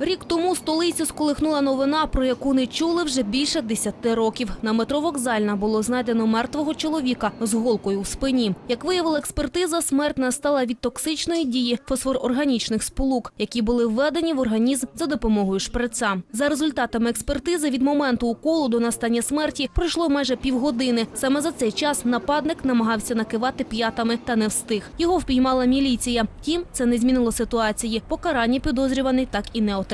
Рік тому столицю сколихнула новина, про яку не чули вже більше 10 років. На метро Вокзальна було знайдено мертвого чоловіка з голкою в спині. Як виявила експертиза, смерть настала від токсичної дії фосфорорганічних сполук, які були введені в організм за допомогою шприца. За результатами експертизи, від моменту уколу до настання смерті пройшло майже півгодини. Саме за цей час нападник намагався накивати п'ятами та не встиг. Його впіймала міліція. Втім, це не змінило ситуації. Покарання підозрюваний так і не отримав.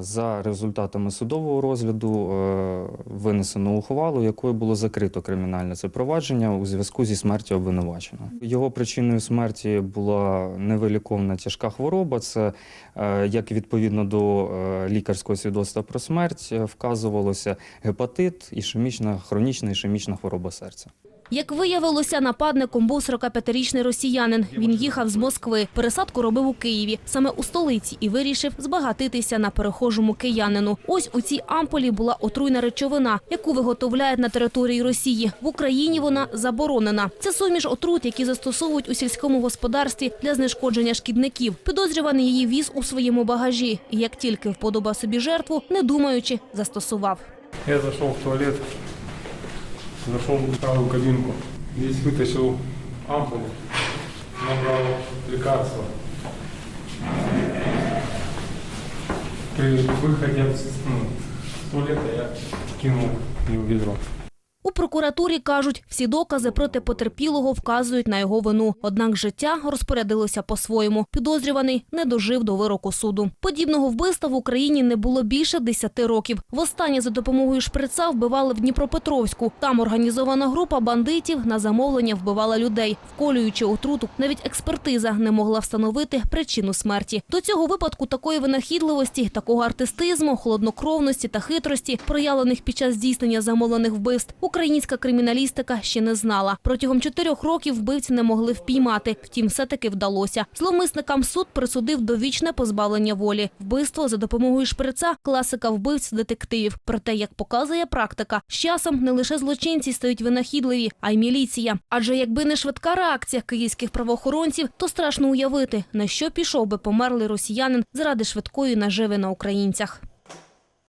За результатами судового розгляду е, винесено ухвалу, якою було закрито кримінальне це провадження у зв'язку зі смертю обвинуваченого. Його причиною смерті була невиліковна тяжка хвороба. Це е, як відповідно до е, лікарського свідоцтва про смерть вказувалося гепатит, ішемічна, хронічна ішемічна хвороба серця. Як виявилося, нападником був 45-річний росіянин. Він їхав з Москви. Пересадку робив у Києві, саме у столиці, і вирішив збагатитися на перехожому киянину. Ось у цій амполі була отруйна речовина, яку виготовляють на території Росії. В Україні вона заборонена. Це суміш отрут, які застосовують у сільському господарстві для знешкодження шкідників. Підозрюваний її віз у своєму багажі. І як тільки вподобав собі жертву, не думаючи, застосував. Я зашел в туалет, зашел в правую кабинку, здесь вытащил ампулу, набрал лекарство. При выходе ну, с туалета я кинул ее в ведро. У прокуратурі кажуть, всі докази проти потерпілого вказують на його вину. Однак життя розпорядилося по-своєму. Підозрюваний не дожив до вироку суду. Подібного вбивства в Україні не було більше 10 років. Востаннє за допомогою шприца вбивали в Дніпропетровську. Там організована група бандитів на замовлення вбивала людей, вколюючи отруту. Навіть експертиза не могла встановити причину смерті. До цього випадку такої винахідливості, такого артистизму, холоднокровності та хитрості, проявлених під час здійснення замовлених вбивств, українська криміналістика ще не знала. Протягом чотирьох років вбивці не могли впіймати. Втім, все-таки вдалося. Зловмисникам суд присудив довічне позбавлення волі. Вбивство за допомогою шприца – класика вбивць детективів. Проте, як показує практика, з часом не лише злочинці стають винахідливі, а й міліція. Адже якби не швидка реакція київських правоохоронців, то страшно уявити, на що пішов би померлий росіянин заради швидкої наживи на українцях.